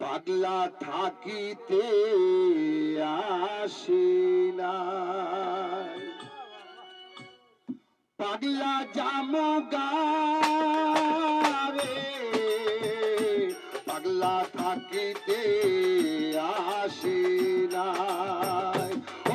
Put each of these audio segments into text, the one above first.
পাগলা থাকিতে আসিলা পাগলা জামগারে। পাগলা থাকিতে আসিলা ও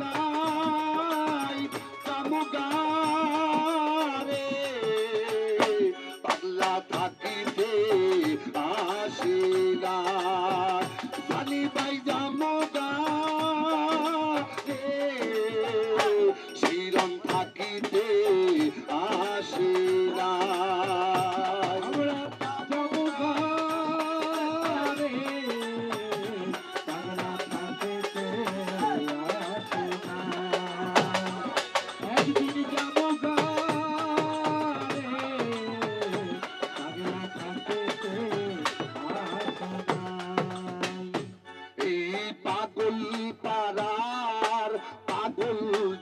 নাই কামুগা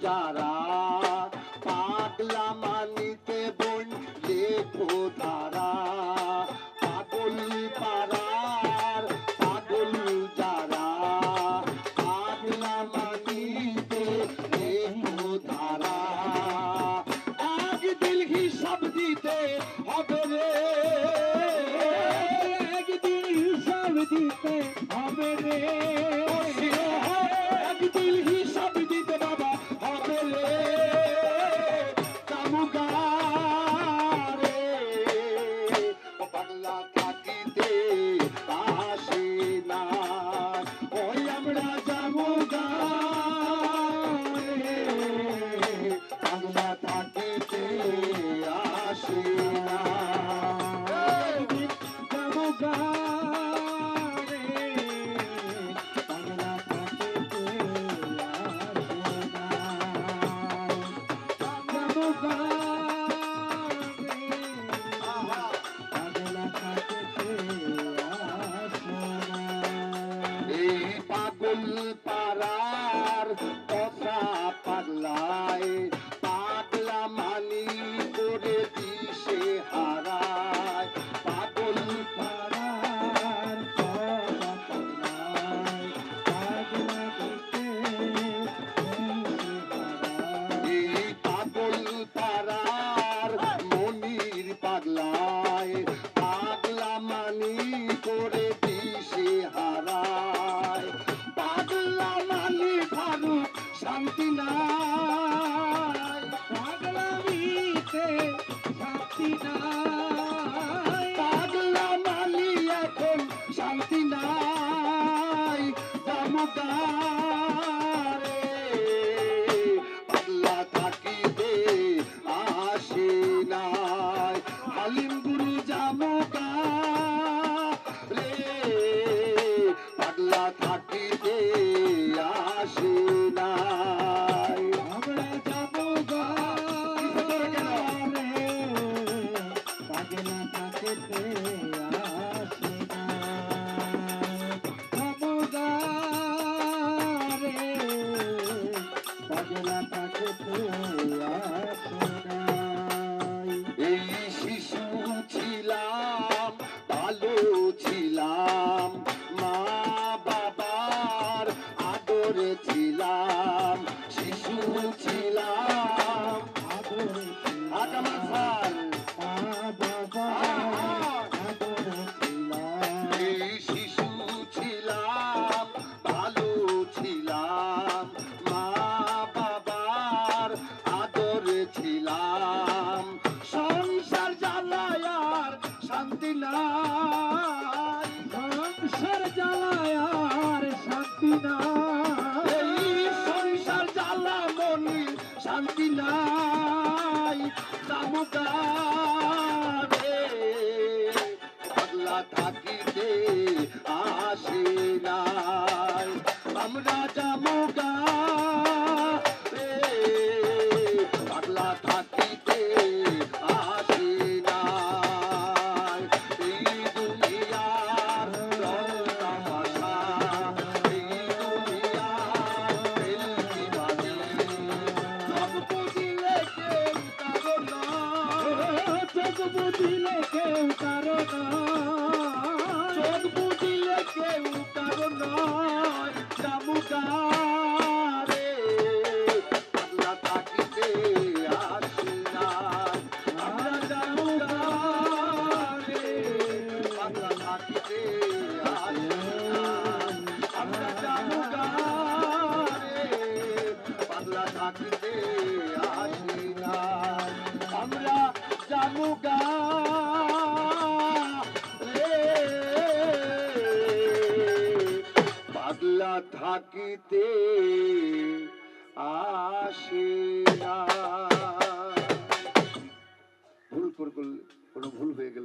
যারা পাগলা মানিতে বই লেখো তারা। মানিতে লেখো তারা। এক দিল হিসাব দিতে হবে পাড়ার মনির পাগলায়, পাগলা মানি করে দিশে হারায়। পাগলা মানি ফারুক শান্তি নাই। পাগলা মিতে শান্তি নাই। কেউ কারণ চোখ বুঝিলে কেউ কারণ থাকিতে আসিয়া ভুল করে কোনো ভুল হয়ে গেলে